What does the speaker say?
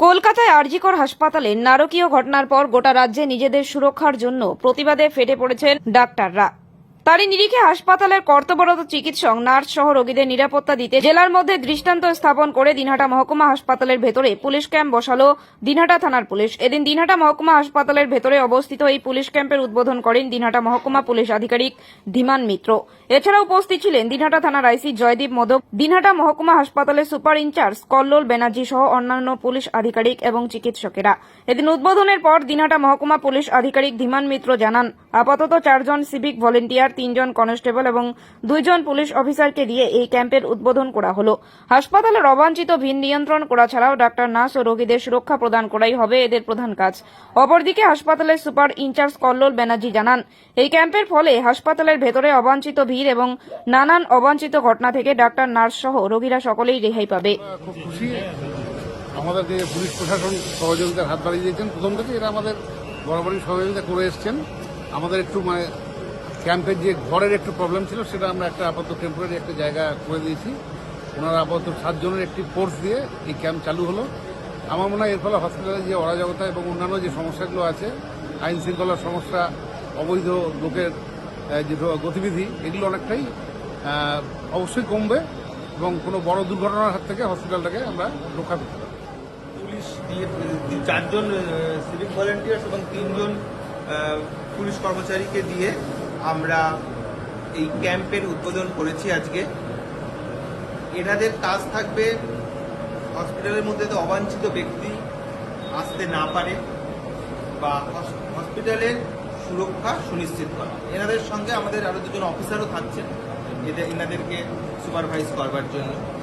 কলকাতায় আরজিকর হাসপাতালে নারকীয় ঘটনার পর গোটা রাজ্যে নিজেদের সুরক্ষার জন্য প্রতিবাদে ফেটে পড়েছেন ডাক্তাররা। তারই নিরিখে হাসপাতালের কর্তব্যরত চিকিৎসক, নার্স সহ রোগীদের নিরাপত্তা দিতে জেলার মধ্যে দৃষ্টান্ত স্থাপন করে দিনহাটা মহকুমা হাসপাতালের ভেতরে পুলিশ ক্যাম্প বসালো দিনহাটা থানার পুলিশ। এদিন দিনহাটা মহকুমা হাসপাতালের ভেতরে অবস্থিত এই পুলিশ ক্যাম্পের উদ্বোধন করেন দিনহাটা মহকুমা পুলিশ আধিকারিক ধীমান মিত্র। এছাড়া উপস্থিত ছিলেন দিনহাটা থানার আইসি জয়দীপ মোদক, দিনহাটা মহকুমা হাসপাতালের সুপার ইনচার্জ কল্লোল ব্যানার্জি সহ অন্যান্য পুলিশ আধিকারিক এবং চিকিৎসকেরা। এদিন উদ্বোধনের পর দিনহাটা মহকুমা পুলিশ আধিকারিক ধীমান মিত্র জানান, আপাতত চারজন সিভিক ভলেন্টিয়ার তিনজন কনস্টেবল এবং দুইজন পুলিশ অফিসারকে দিয়ে এই ক্যাম্পের উদ্বোধন করা হলো। হাসপাতালের অবাঞ্ছিত ভিন নিয়ন্ত্রণ করা ছাড়াও ডাক্তার নার্স ও রোগীদের সুরক্ষা প্রদান করাই হবে এদের প্রধান কাজ। অপরদিকে হাসপাতালের সুপার ইনচার্জ কল্লোল ব্যানার্জি জানান, এই ক্যাম্পের ফলে হাসপাতালের ভেতরে অবাঞ্ছিত ভিড় এবং নানান অবাঞ্ছিত ঘটনা থেকে ডাক্তার, নার্স সহ রোগীরা সকলেই রেহাই পাবে। আমাদেরকে পুলিশ প্রশাসন সহযোগিতার হাত বাড়িয়ে দিয়েছেন, প্রথম থেকে এরা আমাদের বরাবরই সহযোগিতা করে এসছেন। আমাদের একটু মানে ক্যাম্পের যে ঘরের একটু প্রবলেম ছিল, সেটা আমরা একটা আপাতত টেম্পোরারি একটা জায়গা করে দিয়েছি। ওনারা আপাতত সাতজনের একটি ফোর্স দিয়ে এই ক্যাম্প চালু হলো। আমার মনে হয় এর ফলে হসপিটালে যে অরাজকতা এবং অন্যান্য যে সমস্যাগুলো আছে আইন শৃঙ্খলার সমস্যা, অবৈধ লোকের যে গতিবিধি, এগুলো অনেকটাই অবশ্যই কমবে এবং কোনো বড় দুর্ঘটনার হাত থেকে হসপিটালটাকে আমরা রক্ষা করতে পারব। পুলিশ দিয়ে চারজন সিভিক ভলেন্টিয়ার্স এবং তিনজন পুলিশ কর্মচারীকে দিয়ে আমরা এই ক্যাম্পের উদ্বোধন করেছি আজকে। এনাদের কাজ থাকবে হসপিটালের মধ্যে তো অবাঞ্ছিত ব্যক্তি আসতে না পারে বা হসপিটালের সুরক্ষা সুনিশ্চিত করা। এনাদের সঙ্গে আমাদের আরও দুজন অফিসারও থাকছেন। এদের এনাদেরকে সুপারভাইজ করবার জন্য।